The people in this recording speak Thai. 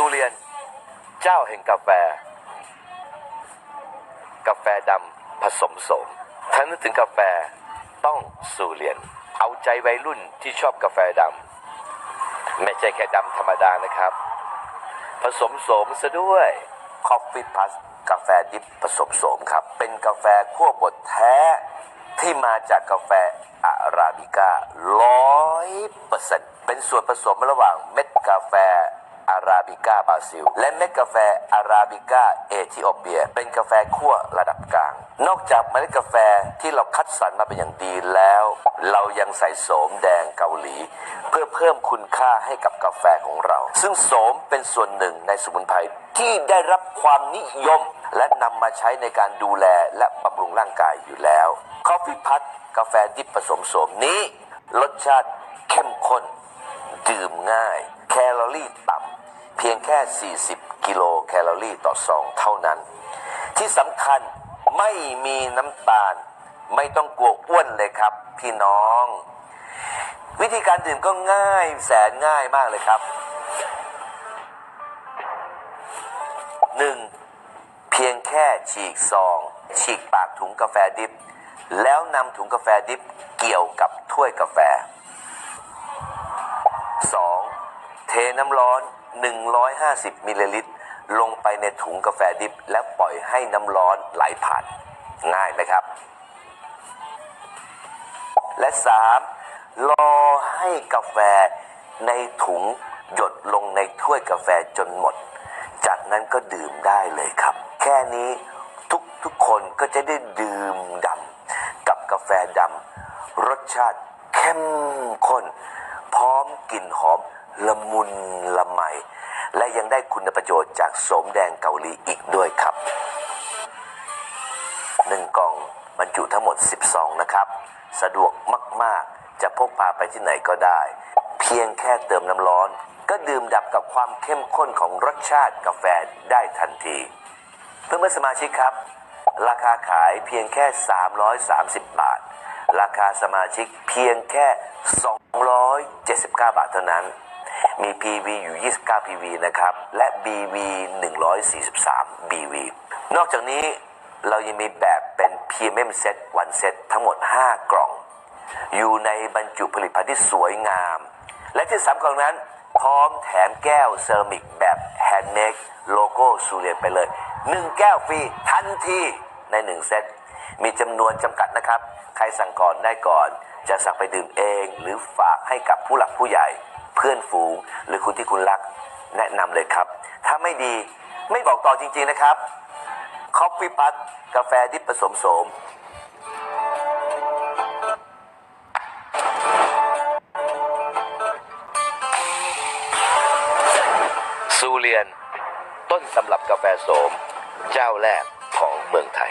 ซูเรียน เจ้าแห่งกาแฟ กาแฟดำผสมโสมถ้านึกถึงกาแฟต้องซูเรียน เอาใจวัยรุ่นที่ชอบกาแฟดำไม่ใช่แค่ดำธรรมดานะครับ ผสมโสมซะด้วย Coffee Plus กาแฟดิบผสมโสมครับ เป็นกาแฟขั้วบดแท้ที่มาจากกาแฟอาราบิก้าร้อยเปอร์เซ็นต์เป็นส่วนผสมระหว่างเม็ดกาแฟ อาราบิก้าบราซิล และเม็ดกาแฟอาราบิก้าเอธิโอเปีย เป็นกาแฟขั้วระดับกลาง นอกจากเมล็ดกาแฟที่เราคัดสรรมาเป็นอย่างดีแล้ว เรายังใส่โสมแดงเกาหลี เพื่อเพิ่มคุณค่าให้กับกาแฟของเรา ซึ่งโสมเป็นส่วนหนึ่งในสมุนไพรที่ได้รับความนิยม และนำมาใช้ในการดูแลและบำรุงร่างกายอยู่แล้วคอฟฟี่พัทกาแฟดิบผสมโสมนี้ รสชาติเข้มข้น ดื่มง่าย แคลอรี่ต่ำ เพียงแค่ 40 กิโลแคลอรี่ต่อซองเท่านั้น ที่สำคัญไม่มีน้ำตาล ไม่ต้องกลัวอ้วนเลยครับ พี่น้อง วิธีการดื่มก็ง่ายแสนง่ายมากเลยครับหนึ่งเพียงแค่ฉีกซอง ฉีกปากถุงกาแฟดิบ แล้วนำถุงกาแฟดิบเกี่ยวกับถ้วยกาแฟ 2. เทน้ำร้อน 150 มิลลิลิตร ลงไปในถุงกาแฟดิบ และปล่อยให้น้ำร้อนไหลผ่าน ง่ายไหมครับ และ 3. รอให้กาแฟในถุงหยดลงในถ้วยกาแฟจนหมด จากนั้นก็ดื่มได้เลยครับ แค่นี้ทุกทุกคนก็จะได้ดื่มดำกับกาแฟดำรสชาติเข้มข้น พร้อมกลิ่นหอมละมุนละไมและยังได้คุณประโยชน์จากโสมแดงเกาหลีอีกด้วยครับหนึ่งกล่องบรรจุทั้งหมด10ซองนะครับ สะดวกมาก ๆ จะพกพาไปที่ไหนก็ได้ เพียงแค่เติมน้ำร้อน ก็ดื่มดับกับความเข้มข้นของรสชาติกาแฟได้ทันที เพื่อนสมาชิกครับ ราคาขายเพียงแค่ 330 บาท ราคาสมาชิกเพียงแค่ 279 บาทเท่านั้น มี PV อยู่ 29 PV นะครับ และ BV 143 BV นอกจากนี้เรายังมีแบบเป็น PMM Set One Set ทั้งหมด 5 กล่อง อยู่ในบรรจุผลิตภัณฑ์ที่สวยงาม และที่สำคัญนั้น พร้อมแถมแก้วเซรามิกแบบแฮนด์เมดโลโก้สูเรียนไปเลย 1 แก้วฟรีทันทีใน 1 เซตมีจำนวนจำกัดนะครับ ใครสั่งก่อนได้ก่อน จะสั่งไปดื่มเอง หรือฝากให้กับผู้หลักผู้ใหญ่ เพื่อนฝูง หรือคุณที่คุณรักแนะนำเลยครับ ถ้าไม่ดีไม่บอกต่อจริงๆนะครับคอฟฟี่พัทกาแฟดิบผสมโสมซูเรียน ต้นสำหรับกาแฟโสม เจ้าแรกของเมืองไทย